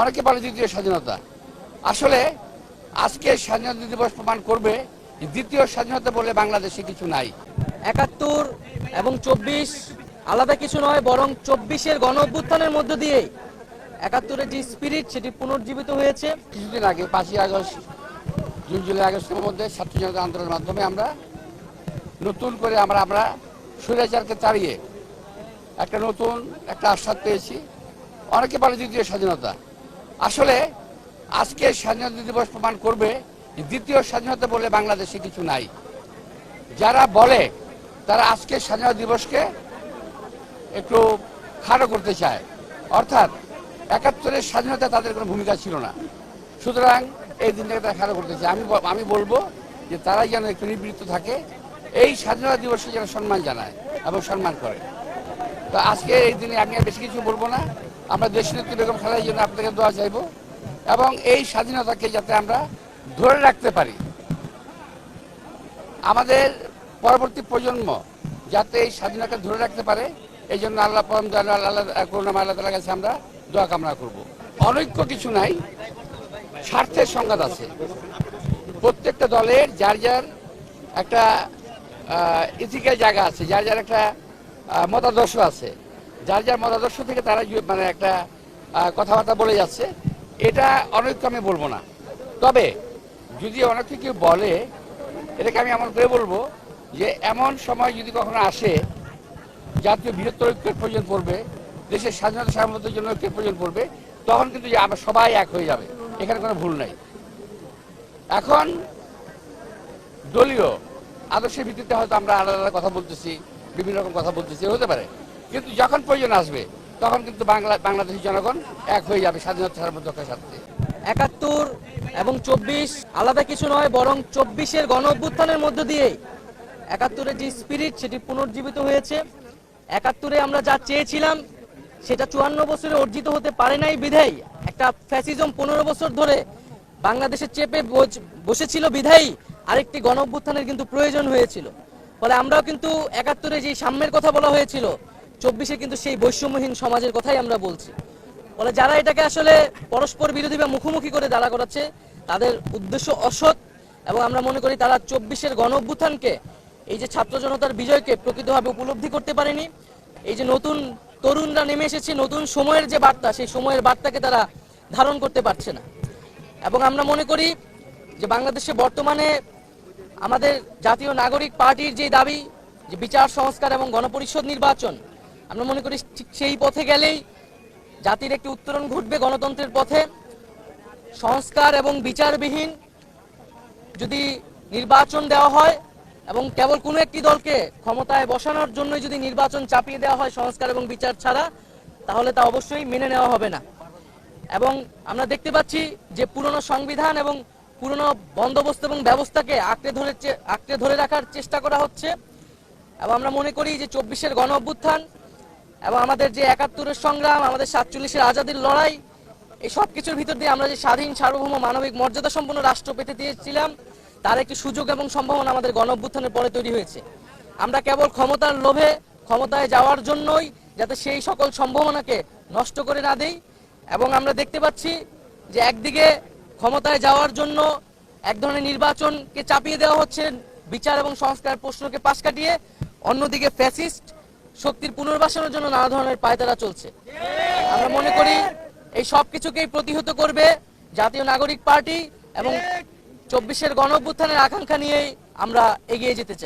অনেকে বলে দ্বিতীয় স্বাধীনতা। আসলে আজকে স্বাধীনতা দিবস প্রমাণ করবে দ্বিতীয় স্বাধীনতা বলে বাংলাদেশে কিছু নাই। একাত্তর এবং চব্বিশ আলাদা কিছু নয় বরং চব্বিশের গণ অভ্যুত্থানের মধ্য দিয়ে একাত্তরের যে স্পিরিট সেটি পুনর্জীবিত হয়েছে। কিছুদিন আগে পাঁচই আগস্ট জুন জুলাই আগস্টের মধ্যে ছাত্র জনতা আন্দোলনের মাধ্যমে আমরা নতুন করে আমরা আমরা স্বৈরাচারকে তাড়িয়ে একটা নতুন একটা আশ্বাদ পেয়েছি। অনেকে বলে দ্বিতীয় স্বাধীনতা। আসলে আজকে স্বাধীনতা দিবস প্রমাণ করবে দ্বিতীয় স্বাধীনতা বলে বাংলাদেশে কিছু নাই। যারা বলে, তারা আজকে স্বাধীনতা দিবসকে একটু খাটো করতে চায়। অর্থাৎ একাত্তরের স্বাধীনতা তাদের কোনো ভূমিকা ছিল না। সুতরাং এই দিনটাকে তারা খাটো করতে চায়। আমি আমি বলব যে তারাই যেন একটু নিবৃত্ত থাকে, এই স্বাধীনতা দিবসে যেন সম্মান জানায় এবং সম্মান করে। তো আজকে এই দিনে আমি আর বেশি কিছু বলব না। আমরা দেশনেত্রী বেগম খেলার জন্য আপনাদের দোয়া চাইব এবং এই স্বাধীনতাকে যাতে আমরা ধরে রাখতে পারি। আমাদের পরবর্তী প্রজন্ম যাতে এই স্বাধীনতা ধরে রাখতে পারে, এই জন্য আল্লাহ পরম আল্লাহ করুণা আল্লাহ তালার কাছে আমরা দোয়া কামনা করব। অনৈক্য কিছু নাই, স্বার্থের সংঘাত আছে। প্রত্যেকটা দলের যার যার একটা ইথিক্যাল জায়গা আছে, যার যার একটা মতাদর্শ আছে। যার যার মতাদর্শ থেকে তারা মানে একটা কথাবার্তা বলে যাচ্ছে, এটা অনৈক্য আমি বলব না। তবে যদি অনেক কেউ বলে, এটাকে আমি এমন করে বলব যে এমন সময় যদি কখনো আসে, জাতীয় বৃহত্তর ঐক্যের প্রয়োজন পড়বে, দেশের স্বাধীনতা সার্বভৌমত্বের জন্য ঐক্যের প্রয়োজন পড়বে, তখন কিন্তু আমরা সবাই এক হয়ে যাবে। এখানে কোনো ভুল নাই। এখন দলীয় আদর্শের ভিত্তিতে হয়তো আমরা আলাদা আলাদা কথা বলতেছি, বিভিন্ন রকম কথা বলতেছি, হতে পারে। কিন্তু যখন প্রয়োজন আসবে, তখন কিন্তু বাংলা, বাংলাদেশের জনগণ এক হয়ে যাবে স্বাধীনতা সার্বভৌমত্বের সাথে একাত্তর এবং চব্বিশ আলাদা কিছু নয়, বরং চব্বিশের গণ অভ্যুত্থানের মধ্য দিয়ে একাত্তরের যে স্পিরিট সেটি পুনর্জীবিত হয়েছে। একাত্তরে আমরা যা চেয়েছিলাম, সেটা চুয়ান্ন বছরে অর্জিত হতে পারে নাই বিধাই একটা ফ্যাসিজম পনেরো বছর ধরে বাংলাদেশে চেপে বসেছিল বিধায়ী। আরেকটি গণ অভ্যুত্থানের কিন্তু প্রয়োজন হয়েছিল। ফলে আমরাও কিন্তু একাত্তরে যে সাম্যের কথা বলা হয়েছিল চব্বিশে কিন্তু সেই বৈষম্যহীন সমাজের কথাই আমরা বলছি। ফলে যারা এটাকে আসলে পরস্পর বিরোধী বা মুখোমুখি করে দাঁড়া করাচ্ছে, তাদের উদ্দেশ্য অসৎ এবং আমরা মনে করি তারা চব্বিশের গণ অভ্যুত্থানকে, এই যে ছাত্র জনতার বিজয়কে প্রকৃতভাবে উপলব্ধি করতে পারেনি, এই যে নতুন তরুণরা নেমে এসেছে, নতুন সময়ের যে বার্তা, সেই সময়ের বার্তাকে তারা ধারণ করতে পারছে না। এবং আমরা মনে করি যে বাংলাদেশে বর্তমানে আমাদের জাতীয় নাগরিক পার্টির যে দাবি, যে বিচার, সংস্কার এবং গণপরিষদ নির্বাচন আমরা মনে করি ঠিক সেই পথে গেলেই জাতির একটি উত্তরণ ঘটবে গণতন্ত্রের পথে। সংস্কার এবং বিচারবিহীন যদি নির্বাচন দেওয়া হয় এবং কেবল কোনো একটি দলকে ক্ষমতায় বসানোর জন্য যদি নির্বাচন চাপিয়ে দেওয়া হয় সংস্কার এবং বিচার ছাড়া, তাহলে তা অবশ্যই মেনে নেওয়া হবে না। এবং আমরা দেখতে পাচ্ছি যে পুরনো সংবিধান এবং পুরনো বন্দোবস্ত এবং ব্যবস্থাকে আঁকড়ে ধরে আঁকড়ে ধরে রাখার চেষ্টা করা হচ্ছে। এবং আমরা মনে করি যে চব্বিশের গণ অভ্যুত্থান এবং আমাদের যে একাত্তরের সংগ্রাম, আমাদের সাতচল্লিশের আজাদির লড়াই, এই সব কিছুর ভিতর দিয়ে আমরা যে স্বাধীন, সার্বভৌম, মানবিক মর্যাদা সম্পন্ন রাষ্ট্র পেতে দিয়েছিলাম তার একটি সুযোগ এবং সম্ভাবনা আমাদের গণ পরে তৈরি হয়েছে। আমরা কেবল ক্ষমতার লোভে, ক্ষমতায় যাওয়ার জন্যই যাতে সেই সকল সম্ভাবনাকে নষ্ট করে না দেই, এবং আমরা দেখতে পাচ্ছি যে একদিকে ক্ষমতায় যাওয়ার জন্য এক ধরনের নির্বাচনকে চাপিয়ে দেওয়া হচ্ছে, বিচার এবং সংস্কার প্রশ্নকে পাশ কাটিয়ে, অন্যদিকে ফ্যাসিস্ট শক্তির পুনর্বাসনের জন্য নানা ধরনের পায়তারা চলছে। আমরা মনে করি এই সব কিছুকেই প্রতিহত করবে জাতীয় নাগরিক পার্টি এবং চব্বিশের গণ আকাঙ্ক্ষা নিয়েই আমরা এগিয়ে যেতে চাই।